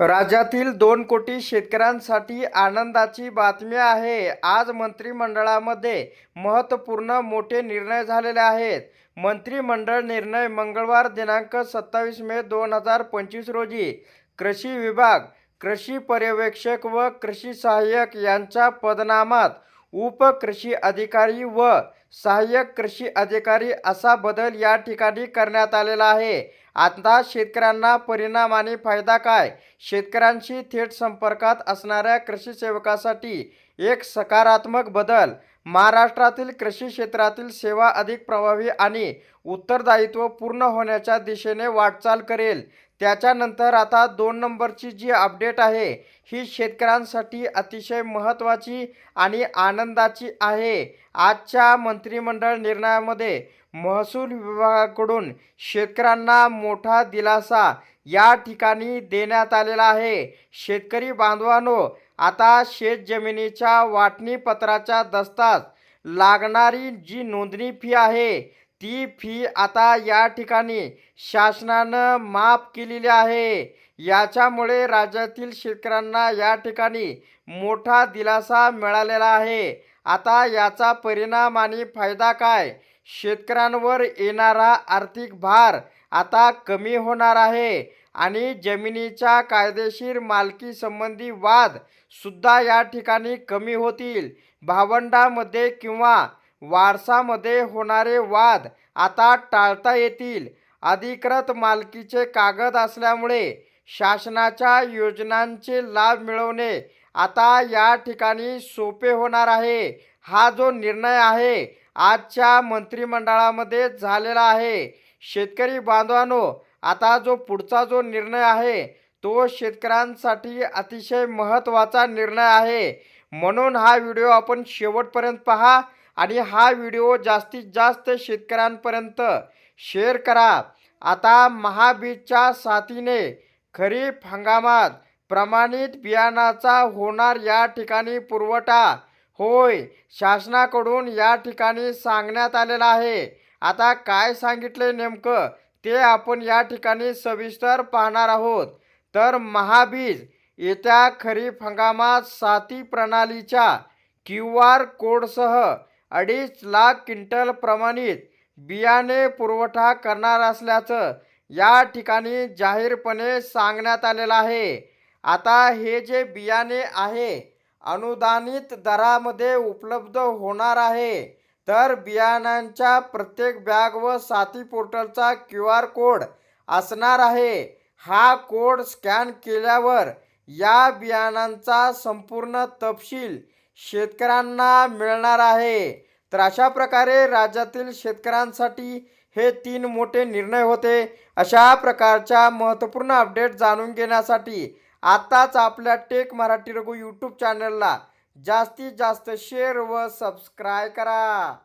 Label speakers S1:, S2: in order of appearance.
S1: राज्यातील दोन कोटी शेतकऱ्यांसाठी आनंदाची बातमी आहे. आज मंत्रिमंडळामध्ये महत्त्वपूर्ण मोठे निर्णय झालेले आहेत. मंत्रिमंडळ निर्णय मंगळवार दिनांक सत्तावीस मे दोन हजार पंचवीस रोजी कृषी विभाग कृषी पर्यवेक्षक व कृषी सहाय्यक यांच्या पदनामात उपकृषी अधिकारी व सहाय्यक कृषी अधिकारी असा बदल या ठिकाणी करण्यात आलेला आहे. आता शेतकऱ्यांना परिणाम आणि फायदा काय? शेतकऱ्यांशी थेट संपर्कात असणाऱ्या कृषी सेवकासाठी एक सकारात्मक बदल. महाराष्ट्रातील कृषी क्षेत्रातील सेवा अधिक प्रभावी आणि उत्तरदायित्व पूर्ण होण्याच्या दिशेने वाटचाल करेल. त्याच्यानंतर आता दोन नंबरची जी अपडेट आहे ही शेतकऱ्यांसाठी अतिशय महत्त्वाची आणि आनंदाची आहे. आजच्या मंत्रिमंडळ निर्णयामध्ये महसूल विभागाकडून शेतकऱ्यांना मोठा दिलासा या ठिकाणी देण्यात आलेला आहे. शेतकरी बांधवांनो आता शेत जमिनीच्या वाटणीपत्राच्या दस्तास लागणारी जी नोंदणी फी आहे ती फी आता या ठिकाणी शासनानं माफ केलेली आहे. याच्यामुळे राज्यातील शेतकऱ्यांना या ठिकाणी मोठा दिलासा मिळालेला आहे. आता याचा परिणाम आणि फायदा काय? शेतकऱ्यांवर येणारा आर्थिक भार आता कमी होणार आहे आणि जमिनीच्या कायदेशीर मालकी संबंधी वाद सुद्धा या ठिकाणी कमी होतील. भावंडामध्ये किंवा वारसामध्ये होणारे वाद आता टाळता येतील. अधिकृत मालकीचे कागद असल्यामुळे शासनाच्या योजनांचे लाभ मिळवणे आता या ठिकाणी सोपे होणार आहे. हा जो निर्णय आहे आजच्या मंत्रिमंडळामध्ये झालेला आहे. शेतकरी बांधवांनो आता जो पुढचा जो निर्णय आहे तो शेतकऱ्यांसाठी अतिशय महत्त्वाचा निर्णय आहे. म्हणून हा व्हिडिओ आपण शेवटपर्यंत पहा. आणि हा व्हिडिओ जास्तीत जास्त शेतकऱ्यांपर्यंत शेअर करा. आता महाबीजच्या साथीने खरीप हंगामात प्रमाणित बियाणाचा होणार या ठिकाणी पुरवठा. होय शासनाकडून या ठिकाणी सांगण्यात आलेला आहे. आता काय सांगितले नेमकं ते आपण या ठिकाणी सविस्तर पाहणार आहोत. तर महाबीज येत्या खरीप हंगामात साथी प्रणालीच्या क्यू आर कोडसह अडीच लाख क्विंटल प्रमाणित बियाणे पुरवठा करणार असल्याचं या ठिकाणी जाहीरपणे सांगण्यात आलेलं आहे. आता हे जे बियाणे आहे अनुदानित दरामध्ये उपलब्ध होणार आहे. तर बियाणांच्या प्रत्येक बॅग व साथी पोर्टलचा क्यू आर कोड असणार आहे. हा कोड स्कॅन केल्यावर या बियाणांचा संपूर्ण तपशील शेतकऱ्यांना मिळणार आहे. तर अशा प्रकारे राज्यातील शेतकऱ्यांसाठी हे तीन मोठे निर्णय होते. अशा प्रकारच्या महत्त्वपूर्ण अपडेट जाणून घेण्यासाठी आत्ताच आपल्या टेक मराठी रघु यूट्यूब चॅनलला जास्तीत जास्त शेअर व सबस्क्राय करा.